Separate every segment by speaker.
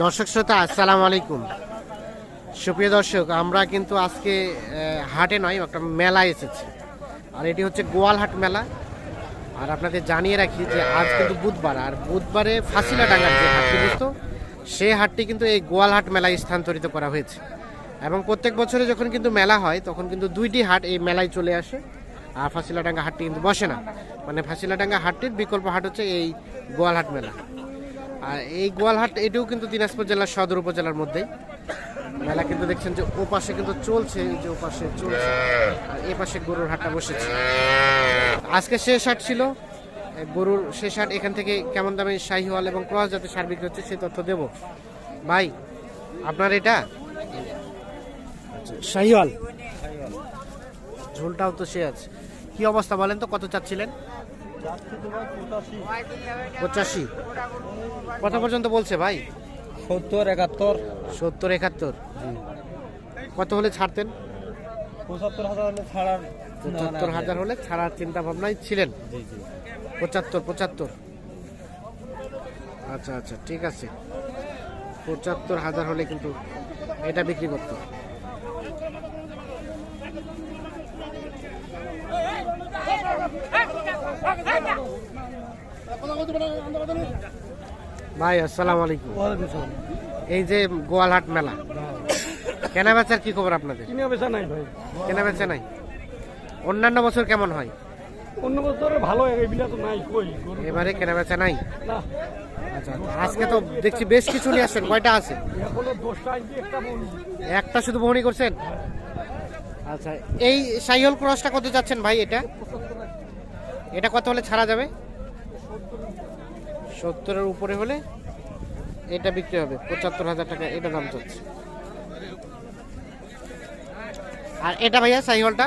Speaker 1: দর্শক শ্রোতা, আসসালামু আলাইকুম। সুপ্রিয় দর্শক, আমরা কিন্তু আজকে হাটে নয়, একটা মেলায় এসেছি। আর এটি হচ্ছে গোয়ালহাট মেলা। আর আপনাদের জানিয়ে রাখি যে আজ কিন্তু বুধবার, আর বুধবারে ফাঁসিলা ডাঙ্গার যে হাটটি বসতো সেই হাটটি কিন্তু এই গোয়ালহাট মেলায় স্থানান্তরিত করা হয়েছে। এবং প্রত্যেক বছরে যখন কিন্তু মেলা হয়, তখন কিন্তু দুইটি হাট এই মেলায় চলে আসে। আর ফাঁসিলাডাঙ্গা হাটটি কিন্তু বসে না। মানে ফাঁসিলাডাঙ্গা হাটটির বিকল্প হাট হচ্ছে এই গোয়ালহাট মেলা। আর এই গোয়ালহাট এটিও কিন্তু দিনাজপুর জেলার সদর উপজেলার মধ্যেই। মেলা কিন্তু দেখছেন যে ও পাশে কিন্তু চলছে এই যে ও পাশে চলছে। আর এ পাশে গরুর হাটটা বসেছে। আজকে শেষ হাট ছিল। গরুর শেষ হাট এখান থেকে কেমন দামে শাহিওয়াল এবং ক্রস যাতে সার বিক্রি হচ্ছে সেই তথ্য দেব। ভাই আপনার এটা? শাহিওয়াল। ঝোলটাও তো সে আছে। কি অবস্থা বলেন তো কত চাচ্ছিলেন? পঁচাশি। কত পর্যন্ত বলছে ভাই?
Speaker 2: সত্তর একাত্তর।
Speaker 1: সত্তর একাত্তর। কত হলে ছাড়তেন?
Speaker 2: পঁচাত্তর হাজার হলে ছাড়ার
Speaker 1: পঁচাত্তর হাজার হলে ছাড়ার চিন্তা ভাবনায় ছিলেন পঁচাত্তর পঁচাত্তর। আচ্ছা আচ্ছা ঠিক আছে। পঁচাত্তর হাজার হলে কিন্তু এটা বিক্রি করতো। ভাই আসসালামু আলাইকুম। এই যে গোয়ালহাট মেলা কেনা বেচার কি খবর আপনাদের?
Speaker 2: কিনে বেচা নাই ভাই।
Speaker 1: কেনা বেচা নাই? অন্যান্য বছর কেমন হয়?
Speaker 2: অন্য বছর ভালো তো নাই কই
Speaker 1: এবারে কেনা বেচা নাই আচ্ছা আজকে তো দেখছি বেশ কিছু নিয়ে আসছেন কয়টা আছে?
Speaker 2: একটা
Speaker 1: শুধু বহনি করছেন? আচ্ছা এই সাইহল ক্রসটা কত যাচ্ছেন ভাই এটা? এটা কত হলে ছাড়া যাবে? সত্তরের উপরে হলে এটা বিক্রি হবে, পঁচাত্তর হাজার টাকা, এটা দাম চলছে। আর এটা ভাইয়া, সাইহলটা?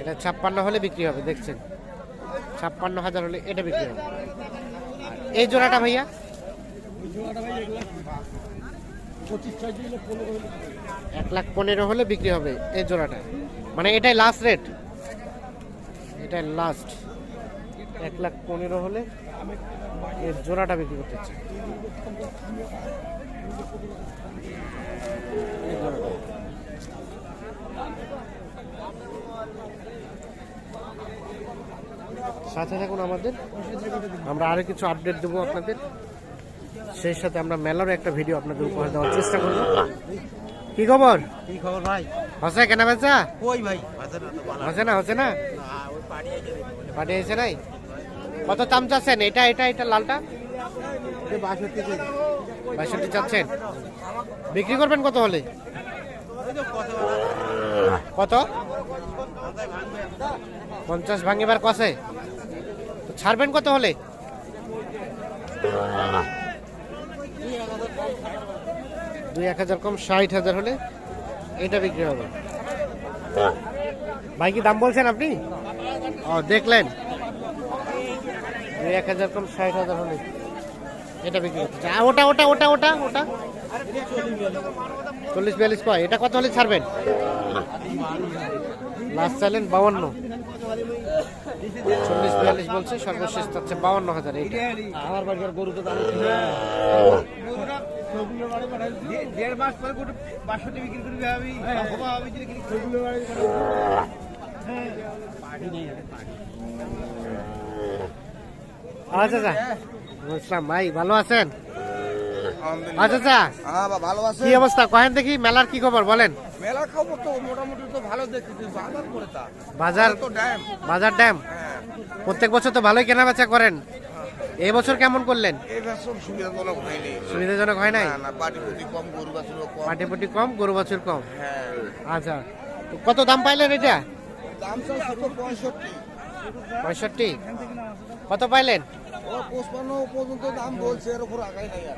Speaker 1: এটা ছাপ্পান্ন হলে বিক্রি হবে, দেখছেন। ছাপ্পান্ন হাজার হলে এটা বিক্রি হবে। এই জোড়াটা ভাইয়া? এক লাখ পনেরো হলে বিক্রি হবে এই জোড়াটা। মানে এটাই লাস্ট রেট এটাই লাস্ট এক লাখ পনেরো হলে এর জোড়াটা বিক্রি করতে চাই। সাথে থাকুন আমাদের। আমরা আরও কিছু আপডেট দেবো আপনাদের। সেই সাথে আমরা মেলারও একটা ভিডিও আপনাদের উপহার দেওয়ার চেষ্টা করব। কি খবর?
Speaker 2: কি খবর ভাই?
Speaker 1: হসে কেনা বেচা?
Speaker 2: কই ভাই?
Speaker 1: হসে না হসে না?
Speaker 2: ওই পাড়ি আছে
Speaker 1: পাঠিয়ে এসে নাই? কত দাম চাচ্ছেন? এটা এটা এটা লালটা? বাষট্টি চাচ্ছেন। বিক্রি করবেন কত হলে? কত পঞ্চাশ ভাঙিবার কষে ছাড়বেন কত হলে? দুই এক হাজার কম ষাট হাজার হলে? এটা বিক্রি হবে। ভাই কি দাম বলছেন আপনি? ও দেখলেন। দুই এক হাজার কম ষাট হাজার হলে। এটা বিক্রি করতে ওটা ওটা ওটা ওটা ওটা। চল্লিশ বিয়াল্লিশ কয় এটা কত হলে ছাড়বেন? লাস্ট চাইলেন বাউন্ন। চল্লিশ বিয়াল্লিশ বলছে সর্বশেষ হচ্ছে বাউন্ন হাজার। এইটা।
Speaker 2: আমার বাড়ির গরু তো দাম দেড় মাস পরে গোটা বাষট্টি বিক্রি করবি আমি আমি যদি
Speaker 1: আচ্ছা আচ্ছা। বুঝলাম ভাই ভালো আছেন? আচ্ছা আচ্ছা।
Speaker 3: হ্যাঁ ভালো আছে
Speaker 1: কি অবস্থা? কহেন দেখি মেলার কি খবর বলেন।
Speaker 3: মেলার খবর তো মোটামুটি তো ভালো দেখতেছি বাজার করে তা।
Speaker 1: বাজার
Speaker 3: তো ড্যাম।
Speaker 1: বাজার ড্যাম?
Speaker 3: হ্যাঁ।
Speaker 1: প্রত্যেক বছর তো ভালোই কেনা বেচা করেন। এই বছর কেমন করলেন?
Speaker 3: সুবিধাজনক হয়নি।
Speaker 1: সুবিধাজনক হয় নাই?
Speaker 3: না না পাটি পুটি কম গরু বাছুর কম।
Speaker 1: পাটিপটি কম গরু বাছুর কম?
Speaker 3: হ্যাঁ।
Speaker 1: আচ্ছা। তো কত দাম পাইলেন এটা?
Speaker 3: পঁয়ষট্টি।
Speaker 1: কত পাইলেন?
Speaker 3: ও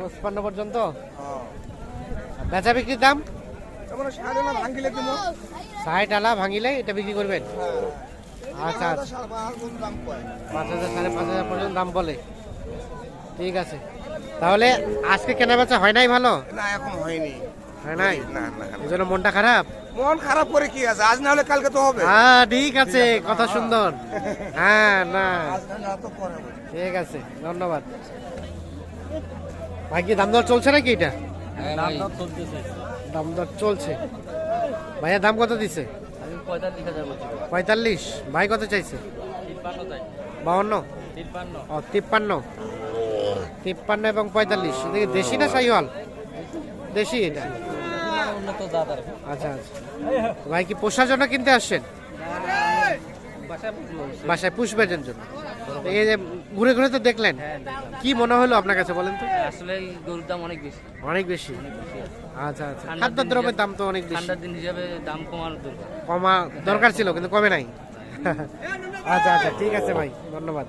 Speaker 3: পঁচপান্ন পর্যন্ত হ্যাঁ।
Speaker 1: বেচা বিক্রির দাম? ষাট আলা ভাঙিলে এটা বিক্রি করবেন? আচ্ছা আচ্ছা।
Speaker 3: কয়।
Speaker 1: পাঁচ হাজার সাড়ে পাঁচ হাজার পর্যন্ত দাম বলে। ঠিক আছে। তাহলে আজকে কেনা বেচা হয় নাই ভালো?
Speaker 3: না এখন হয়নি।
Speaker 1: হয় নাই?
Speaker 3: না না না।
Speaker 1: এই জন্য মনটা খারাপ?
Speaker 3: মন খারাপ করে কি আছে? আজ না হলে কালকে তো হবে।
Speaker 1: হ্যাঁ ঠিক আছে কথা সুন্দর। হ্যাঁ না। ঠিক আছে ধন্যবাদ। ভাই কি দাম দর চলছে নাকি এটা?
Speaker 4: দাম দর
Speaker 1: দাম দর চলছে। ভাইয়া দাম কত দিছে?
Speaker 4: পঁয়তাল্লিশ
Speaker 1: ভাই কত চাইছে? বাউন্ন?
Speaker 4: তিপ্পান্ন।
Speaker 1: তিপ্পান্ন এবং পঁয়তাল্লিশ। এদিকে দেশি না সাইওয়াল? দেশি এটা? আচ্ছা আচ্ছা। ভাই কি পোষার জন্য কিনতে আসছেন?
Speaker 4: বাসায় পুষবো
Speaker 1: বাসায় পুষবের জন্য। এই যে ঘুরে ঘুরে তো দেখলেন। কি মনে হলো আপনার কাছে বলেন তো?
Speaker 4: আসলে গরুর দাম অনেক বেশি।
Speaker 1: অনেক বেশি। আচ্ছা আচ্ছা। খাদ্য দ্রব্যের দাম তো অনেক বেশি।
Speaker 4: ঠান্ডার দিন হিসাবে দাম দরকার।
Speaker 1: কমা দরকার ছিল কিন্তু কমে নাই। আচ্ছা আচ্ছা। ঠিক আছে ভাই ধন্যবাদ।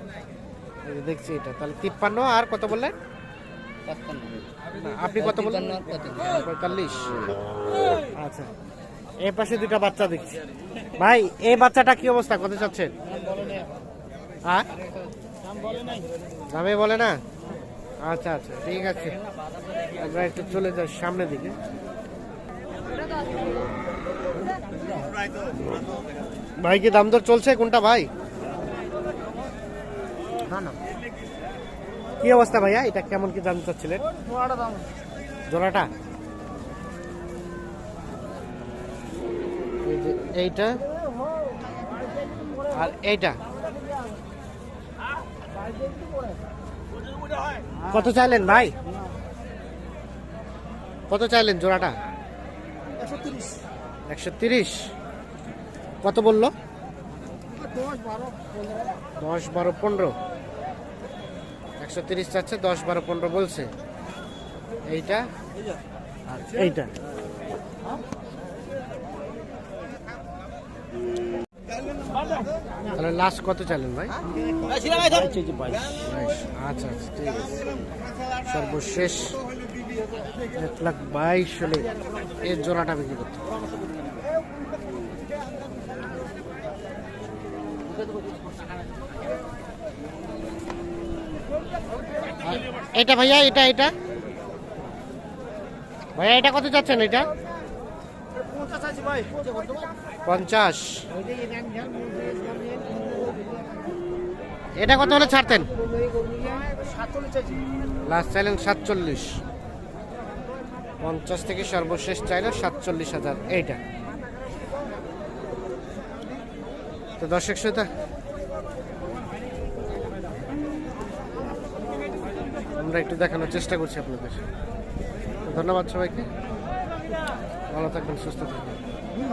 Speaker 1: দেখছি এটা তাহলে তিপ্পান্ন আর কত বললেন? আপনি কত বললেন?
Speaker 4: পঁয়তাল্লিশ।
Speaker 1: আচ্ছা এই পাশে দুটা বাচ্চা দেখছি। ভাই এই বাচ্চাটা কি অবস্থা? কত চাচ্ছেন? হ্যাঁ দামে বলে না? আচ্ছা আচ্ছা ঠিক আছে। আমরা একটু চলে যাই সামনের দিকে। ভাই কি দাম দর চলছে কোনটা ভাই? না না কি অবস্থা ভাইয়া? এটা কেমন কি জানতে চাচ্ছিলেন? জোড়াটা এইটা আর এইটা। কত চাইলেন ভাই? কত চাইলেন জোড়াটা?
Speaker 3: একশো তিরিশ।
Speaker 1: একশো তিরিশ। কত বলল?
Speaker 3: দশ বারো পনেরো।
Speaker 1: একশো তিরিশ চাচ্ছে দশ বারো পনেরো বলছে। এইটা? এইটা। তাহলে লাস্ট কত চাইলেন ভাই। আচ্ছা আচ্ছা ঠিক আছে। সর্বশেষ এক লাখ বাইশ হলে এর জোড়াটা বিক্রি করতে হবে। এটা ভাইয়া, এটা এটা। ভাইয়া, এটা কত যাচ্ছেন এটা?
Speaker 3: পঞ্চাশ।
Speaker 1: এটা কত হলে ছাড়তেন? লাস্ট চাইলেন সাতচল্লিশ। পঞ্চাশ থেকে সর্বশেষ চাইলে সাতচল্লিশ হাজার। এইটা। তো দর্শক শ্রোতা আমরা একটু দেখানোর চেষ্টা করছি আপনাদের। ধন্যবাদ সবাইকে। ভালো থাকবেন সুস্থ থাকবেন।
Speaker 3: দুই